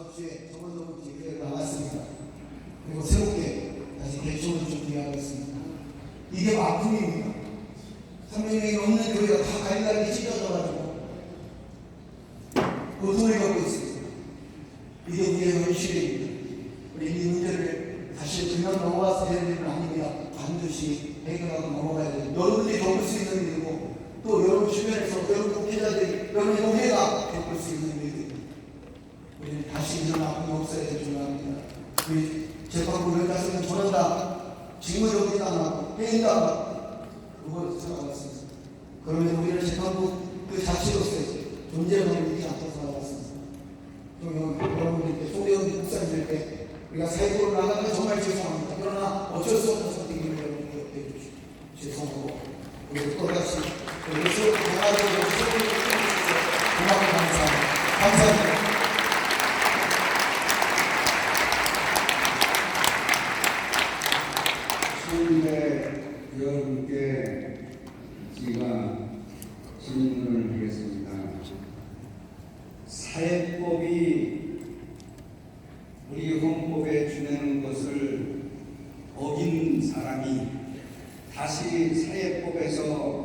접시에 저번저번 기회에 나왔습니다. 그리고 새롭게 다시 개초를 준비하고 있습니다. 이게 아픔입니다. 300명이 넘는 교회가 다 갈갈이 찢어져가지고 고통을 겪고 있습니다. 이게 우리의 현실입니다. 우리 이 문제를 사실 그냥 넘어가서 되는 일은 아닙니다. 반드시 해결하고 넘어가야 돼요. 여러분들이 겪을 수 있는 일이고 또 여러분 주변에서 여러분 목회자들이 여러분 교회가 겪을 수 있는 일입니다. 우리는 다시 이런 아픔이 없어야 될 줄 압니다. 우리 재판부 여자들은 저런다, 직무적인 당하고, 회의당하고, 그걸 살아갔습니다. 그러면 우리는 재판부 그 자체로서의 존재감을 잃지 않고 살아갔습니다. 좀 여러분들께, 소대원 목사님들께 우리가 사회적으로 나가는 건 정말 죄송합니다. 그러나 어쩔 수 없는 선택임을 여러분께 옆에 주시고 죄송하고 우리 또다시 예수 강화되고 예수를 통해서 고맙고 감사합니다. 감사합니다. 수요일에 여러분께 제가 질문을 하겠습니다. 사회법이 우리 헌법에 주는 것을 어긴 사람이 다시 사회법에서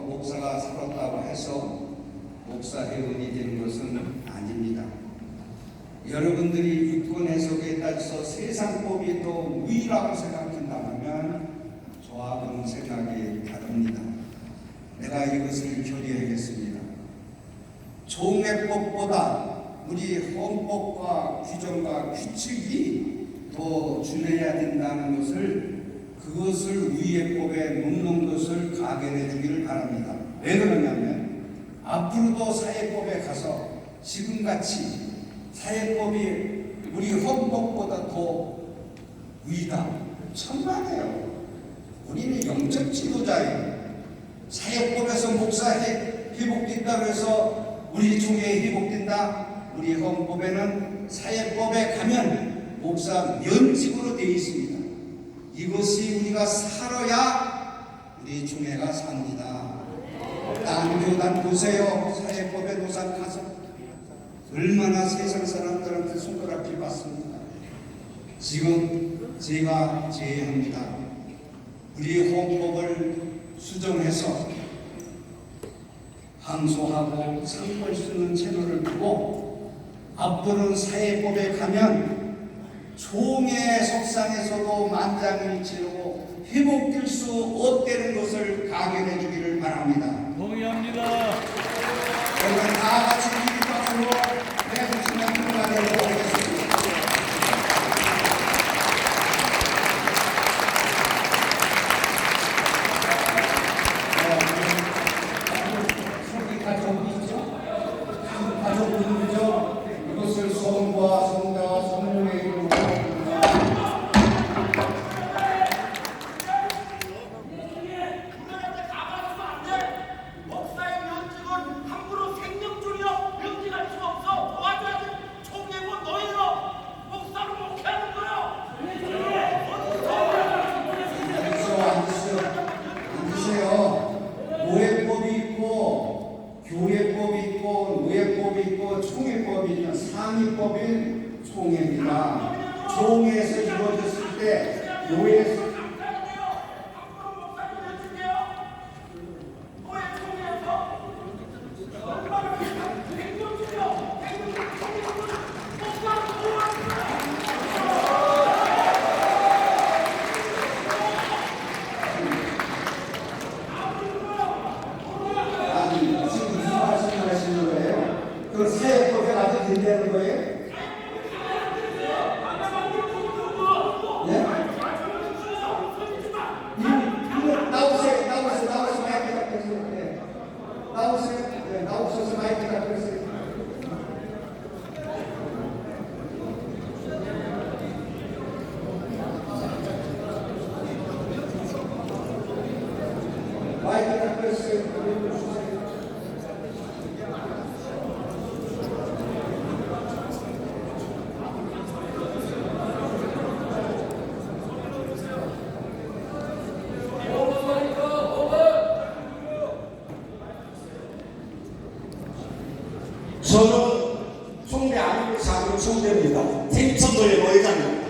목사가 살았다고 해서 목사 회원이 되는 것은 아닙니다. 여러분들이 육군 해석에 따라서 세상법이 더 우위라고 생각한다면 저하고는 생각이 다릅니다. 내가 이것을 결의하겠습니다. 종례법보다 우리 헌법과 규정과 규칙이 더 준해야 된다는 것을 그것을 위의법에 놓는 것을 각인해 주기를 바랍니다. 왜 그러냐면 앞으로도 사회법에 가서 지금같이 사회법이 우리 헌법보다 더 위다. 천만에요. 우리는 영적 지도자예요. 사회법에서 목사 회- 회복된다고 해서 우리 중에 회복된다. 우리 헌법에는 사회법에 가면 목사 면직으로 되어 있습니다. 이것이 우리가 살아야 우리 중회가 삽니다. 딴 교단 보세요. 사회법에 노상 가서 얼마나 세상 사람들한테 손가락질 받습니다. 지금 제가 제의합니다. 우리 헌법을 수정해서 항소하고 상벌 쓰는 채널을 두고 앞으로는 사회법에 가면 총회 석상에서도 만장일치로 회복될 수 없다는 것을 각인해 주기를 바랍니다. 동의합니다. 여러분 다 같이 이 박수로 해주시면 감사하도록 하겠습니다. 속이 가족이죠? 가족분이죠? 이것을 성과 성자와 성령의 이름으로 그들한테 가봐주면 안 돼. 목사의 면직은 함부로 생명줄이여 면직할 수 없어. 도와줘야지. 총회고 너희로 목사로 목회하는 거야. 앉으세요, 앉으세요. 앉으세요. 노예법이 있고, 교회법이 있고, 노예법이 있고, 총회법이 있는 상위법인 총회입니다. 총회에서 이루어졌을 때, 노예 감사 저는 총대 아니고 작은 총대입니다. 팀천도의 모의자입니다.